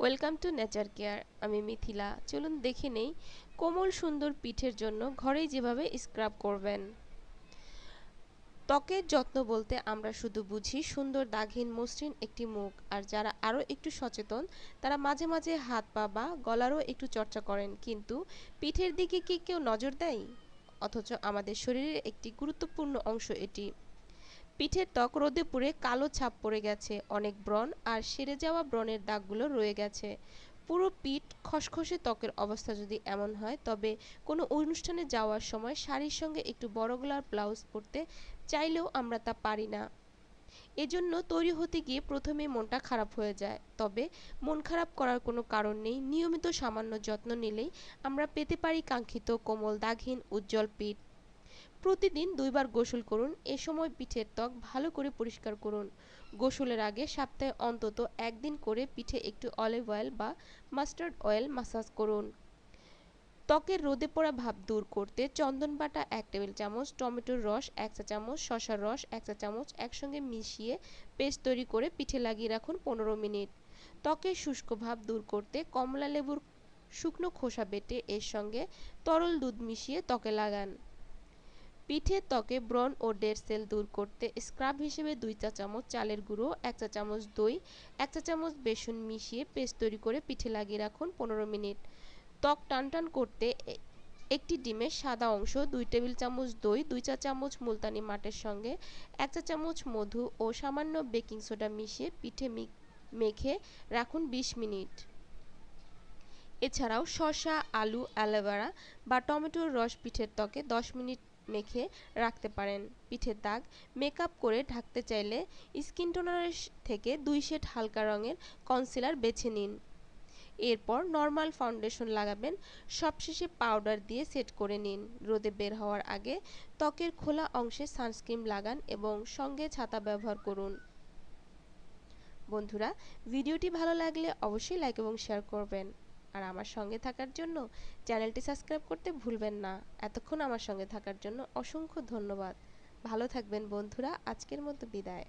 Welcome to nature care, আমি মিথিলা। চলুন দেখে নেই কোমল সুন্দর পিঠের জন্য ঘরেই যেভাবে স্ক্রাব করবেন। ত্বকের যত্ন বলতে আমরা শুধু বুঝি সুন্দর দাগহীন মসৃণ একটি মুখ, আর যারা আরও একটু সচেতন, তারা মাঝে মাঝে হাত পা বা গলারও একটু চর্চা করেন, কিন্তু পিঠের দিকে কি কেউ নজর দেয়? অথচ আমাদের শরীরের একটি গুরুত্বপূর্ণ অংশ এটি। পিঠের ত্বক রোদে পুড়ে কালো ছাপ পড়ে গেছে, অনেক ব্রণ আর সেরে যাওয়া ব্রণের দাগগুলো রয়ে গেছে। পুরো পিঠ খসখসে ত্বকের অবস্থা যদি এমন হয়, তবে কোনো অনুষ্ঠানে যাওয়ার সময় শাড়ির সঙ্গে একটু বড় গলার ব্লাউজ পরতে চাইলেও আমরা তা পারি না। এজন্য তৈরি হতে গিয়ে প্রথমে মনটা খারাপ হয়ে যায়। তবে মন খারাপ করার কোনো কারণ নেই। নিয়মিত সামান্য যত্ন নিলেই আমরা পেতে পারি কাঙ্ক্ষিত কোমল দাগহীন উজ্জ্বল পিঠ। প্রতিদিন দুইবার গোসল করুন, এ সময় পিঠের ত্বক ভালো করে পরিষ্কার করুন। গোসলের আগে সপ্তাহে অন্তত একদিন করে পিঠে একটু অলিভ অয়েল বা মাস্টার্ড অয়েল মাসাজ করুন। ত্বকের রোদে পড়া ভাব দূর করতে চন্দন বাটা এক টেবিল চামচ টমেটোর রস এক চা চামচ শশার রস এক চা চামচ একসঙ্গে মিশিয়ে পেস্ট তৈরি করে পিঠে লাগিয়ে রাখুন পনেরো মিনিট। ত্বকের শুষ্ক ভাব দূর করতে কমলা লেবুর শুকনো খোসা বেটে এর সঙ্গে তরল দুধ মিশিয়ে ত্বকে লাগান। পিঠের ত্বকে ব্রণ ও ডেড সেল দূর করতে স্ক্রাব হিসেবে দুই চা চামচ চালের গুঁড়ো, এক চা চামচ দই, এক চা চামচ বেসন মিশিয়ে পেস্ট তৈরি করে পিঠে লাগিয়ে রাখুন পনেরো মিনিট। ত্বক টান টান করতে একটি ডিমের সাদা অংশ, দুই টেবিল চামচ দই, দুই চা চামচ মুলতানি মাটের সঙ্গে, এক চা চামচ মধু ও সামান্য বেকিং সোডা মিশিয়ে পিঠে মেখে রাখুন বিশ মিনিট। এছাড়াও শসা, আলু, অ্যালোভেরা বা টমেটোর রস পিঠের ত্বকে দশ মিনিট মেখে রাখতে পারেন। পিঠের দাগ, মেকআপ করে ঢাকতে চাইলে স্কিন টোনারের থেকে দুই শেড হালকা রঙের কনসিলার বেছে নিন। এরপর নর্মাল ফাউন্ডেশন লাগাবেন। সবশেষে পাউডার দিয়ে সেট করে নিন। রোদে বের হওয়ার আগে ত্বকের খোলা অংশে সানস্ক্রিন লাগান এবং সঙ্গে ছাতা ব্যবহার করুন। বন্ধুরা, ভিডিওটি ভালো লাগলে অবশ্যই লাইক এবং শেয়ার করবেন। আর আমার সঙ্গে থাকার জন্য চ্যানেলটি সাবস্ক্রাইব করতে ভুলবেন না। এতক্ষণ আমার সঙ্গে থাকার জন্য অসংখ্য ধন্যবাদ। ভালো থাকবেন বন্ধুরা, আজকের মতো বিদায়।